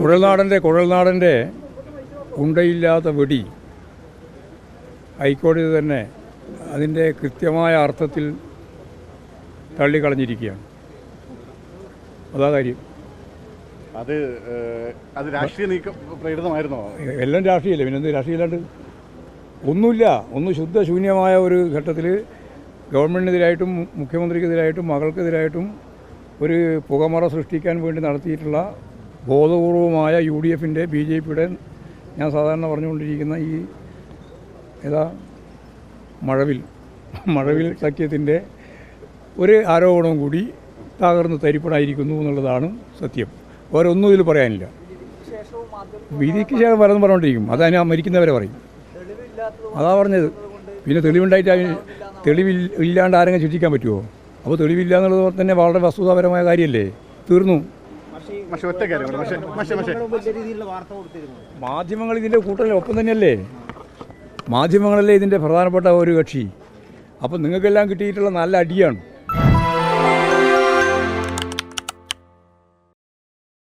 കുഴൽനാടന്റെ കുഴൽനാടന്റെ ഉണ്ടയില്ലാത്ത വെടി ഹൈക്കോടതി തന്നെ അതിന്റെ കൃത്യമായ അർത്ഥത്തിൽ തള്ളിക്കളഞ്ഞിരിക്കുകയാണ്. അതാ കാര്യം. അത് അത് രാഷ്ട്രീയ നീക്കം പ്രേരിതമായിരുന്നോ? എല്ലാം രാഷ്ട്രീയമല്ലേ പിന്നെ എന്ത് രാഷ്ട്രീയമില്ലാണ്ട് ഒന്നുമില്ല. ഒന്ന് ശുദ്ധശൂന്യമായ ഒരു ഘട്ടത്തിൽ ഗവൺമെന്റിനെതിരായിട്ടും മുഖ്യമന്ത്രിക്കെതിരായിട്ടും മകൾക്കെതിരായിട്ടും ഒരു പുകമറ സൃഷ്ടിക്കാൻ വേണ്ടി നടത്തിയിട്ടുള്ള ബോധപൂർവമായ യു ഡി എഫിന്റെ ബി ജെ പിയുടെ ഞാൻ സാധാരണ പറഞ്ഞുകൊണ്ടിരിക്കുന്ന ഈ ഏതാ മഴവിൽ മഴവിൽ സഖ്യത്തിന്റെ ഒരു ആരോപണവും കൂടി തകർന്ന് തരിപ്പണായിരിക്കുന്നു എന്നുള്ളതാണ് സത്യം. വേറൊന്നും ഇതിൽ പറയാനില്ല. വിധിക്ക് ശേഷം വരെന്ന് പറഞ്ഞുകൊണ്ടിരിക്കും. അത് ഞാൻ മരിക്കുന്നവരെ പറയും. അതാ പറഞ്ഞത്. പിന്നെ തെളിവുണ്ടായിട്ട് അതിന് തെളിവിൽ ഇല്ലാണ്ട് ആരെങ്കിലും ശിക്ഷിക്കാൻ പറ്റുമോ? അപ്പോൾ തെളിവില്ല എന്നുള്ളത് തന്നെ വളരെ വസ്തുതാപരമായ കാര്യമല്ലേ? തീർന്നു. പക്ഷെ ഒറ്റ കാര്യം പക്ഷേ പക്ഷെ പക്ഷെ. മാധ്യമങ്ങൾ ഇതിന്റെ കൂട്ടത്തിൽ ഒപ്പം തന്നെയല്ലേ? മാധ്യമങ്ങളല്ലേ ഇതിന്റെ പ്രധാനപ്പെട്ട ഒരു കക്ഷി? അപ്പം നിങ്ങൾക്കെല്ലാം കിട്ടിയിട്ടുള്ള നല്ല അടിയാണ്.